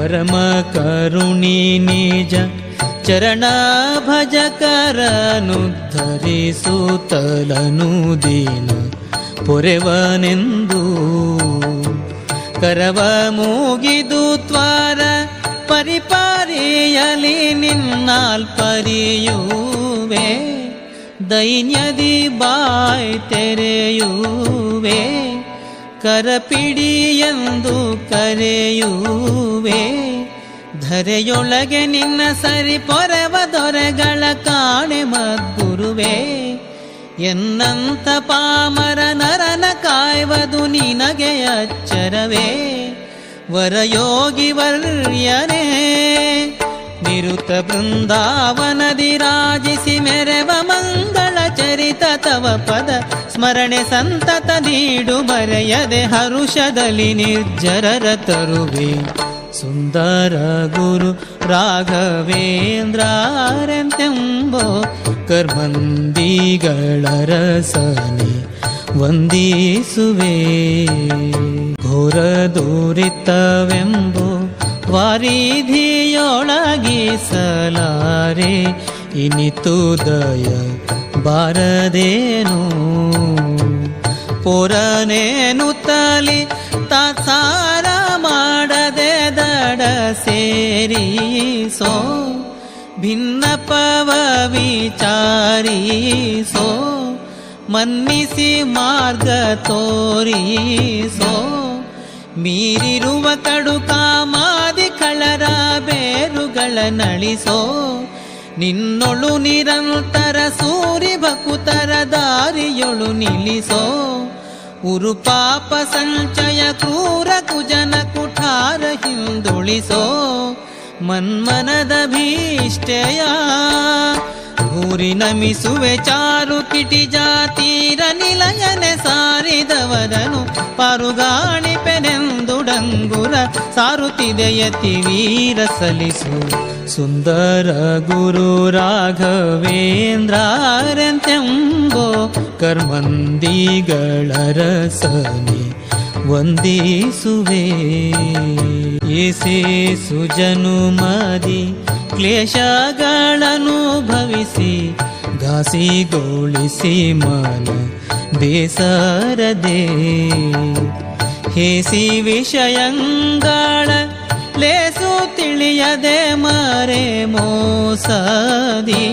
ಪರಮ ಕರುಣಿ ನಿಜ ಚರಣ ಭಜಕರನು ಧರಿಸುತ್ತಲನು ದೀನ ಪೊರೆವನೆಂದು. ಕರವ ಮೂಗಿದು ತ್ವಾರ ಪರಿಪಾರಿಯಲಿ ನಿನ್ನಾಲ್ಪರಿಯುವೆ. ದೈನ್ಯದಿ ಬಾಯ್ ತೆರೆಯುವೆ. ಕರಪಿಡಿ ಎಂದು ಕರೆಯುವೆ. ಧರೆಯೊಳಗೆ ನಿನ್ನ ಸರಿ ಪೊರವ ದೊರೆಗಳ ಕಾಣೆ ಮದ್ಗುರುವೆ. ಎನ್ನಂತ ಪಾಮರ ನರನ ಕಾಯ್ವದು ನಿನಗೆ ಅಚ್ಚರವೇ. ವರಯೋಗಿ ವರ್ಯನೇ ನಿರುತ ಬೃಂದಾವನದಿ ರಾಜಿಸಿ ಮೆರೆವ ಮಂಗಳ ಚರಿತ ತವ ಪದ ಸ್ಮರಣೆ ಸಂತತ ನೀಡು ಬರೆಯದೆ ಹರುಷದಲ್ಲಿ ನಿರ್ಜರರ ತರುವೆ. ಸುಂದರ ಗುರು ರಾಘವೇಂದ್ರಾರೆಂತೆಂಬೋ ಕರ್ಮಂದಿಗಳ ರಸನೆ ವಂದಿಸುವೆ. ಘೋರ ದೂರಿತವೆಂಬೋ ವಾರಿಧಿಯೊಳಗಿಸಲಾರೆ ಇನಿತುದಯ ಬಾರದೇನು? ಪುರನೇನು ತಲಿ ತಾರ ಮಾಡದೆ ದಡ ಸೇರಿಸೋ? ಭಿನ್ನಪವ ವಿಚಾರಿಸೋ? ಮನ್ನಿಸಿ ಮಾರ್ಗ ತೋರಿಸೋ? ಮೀರಿರುವ ಕಡು ಕಾಮಾದಿ ಬೇರುಗಳ ನಳಿಸೋ, ನಿನ್ನೊಳು ನಿರಂತರ ಸೂರಿ ಭಕುತರ ದಾರಿಯೊಳು ನಿಲ್ಲಿಸೋ, ಉರು ಪಾಪ ಸಂಚಯ ಕ್ರೂರ ಕುಜನ ಕುಠಾರ ಹಿಂದುಳಿಸೋ, ಮನ್ಮನದ ಭೀಷ್ಟೆಯ ಊರಿ ನಮಿಸುವೆ ಚಾರು ಕಿಟಿ ಜಾತೀರ ನಿಲಯನೆ ಸಾರಿದವರನು, ಪಾರುಗಾಣಿಪೆನೆಂದು ಡಂಗುರ ಸಾರುತ್ತಿದೆಯತಿ ವೀರ ಸಲಿಸು ಸುಂದರ ಗುರು ರಾಘವೇಂದ್ರಾರೆಂತೆಂಬೋ ಕರ್ಮಂದಿಗಳ ರಸನಿ ವಂದಿಸುವೆ. ಏಸೇ ಸುಜನು ಮದಿ ಕ್ಲೇಶಗಳನ್ನು ಭವಿಸಿ ದಾಸಿಗೊಳಿಸಿ ಮನ ಬೇಸರದೆ. ಹೇಸಿ ವಿಷಯಂಗಳ ಲೇಸು ತಿಳಿಯದೆ ಮರೆ ಮೋಸದಿ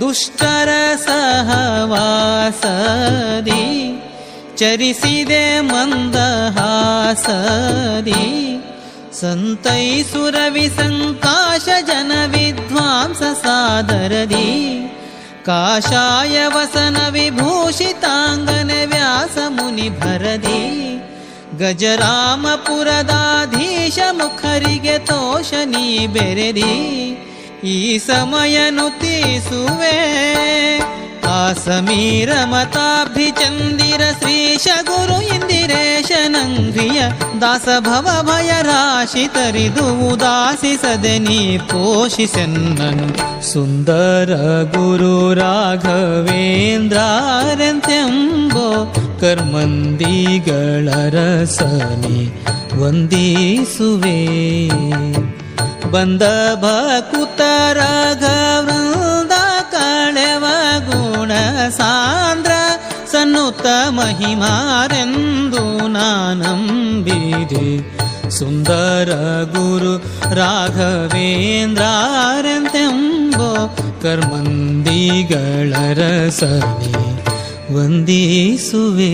ದುಷ್ಟರ ಸಹವಾಸದಿ ಚರಿಸಿದೆ ಮಂದಹಾಸದಿ ಸಂತೈಸುರವಿ ಸಂಕಾಶ ಜನ ವಿದ್ವಾಂಸ ಸಾದರದಿ ಕಾಷಾಯ ವಸನ ವಿಭೂಷಿತಾಂಗನ ವ್ಯಾಸ ಮುನಿ ಭರದಿ ಗಜರಾಮಪುರದಾಧೀಶ ಮುಖರಿಗೆ ತೋಷ ನೀ ಬೆರೆದಿ ಈ ಸಮಯನು ತೀಸುವೆ ಆ ಸಮೀರ ಮತಾಭಿಚಂದಿರ ಶ್ರೀಶ ಗುರು ಇಂದಿರೇಶ ನಂಘ್ರಿಯ ದಾಸ ಭವ ಭಯ ರಾಶಿ ತರಿದು ಉದಾಸಿಸದೆ ನೀ ಪೋಷಿಸೆನ್ನನು ಸುಂದರ ಗುರು ರಾಘವೇಂದ್ರಾರೆಂತೆಂಬೋ ಕರ್ಮಂದಿಗಳ ರಸನೆ ವಂದಿಸುವೆ ಬಂದ ಭಕುತರ ವೃಂದ ಕಳೆವ ಗುಣ ಸಾಂದ್ರ ಸನ್ನುತ ಮಹಿಮಾರೆಂದು ನಾನಂಬಿದೆ ಸುಂದರ ಗುರು ರಾಘವೇಂದ್ರಾರೆಂತೆಂಬೋ ಕರ್ಮಂದಿಗಳ வந்தீசுவே.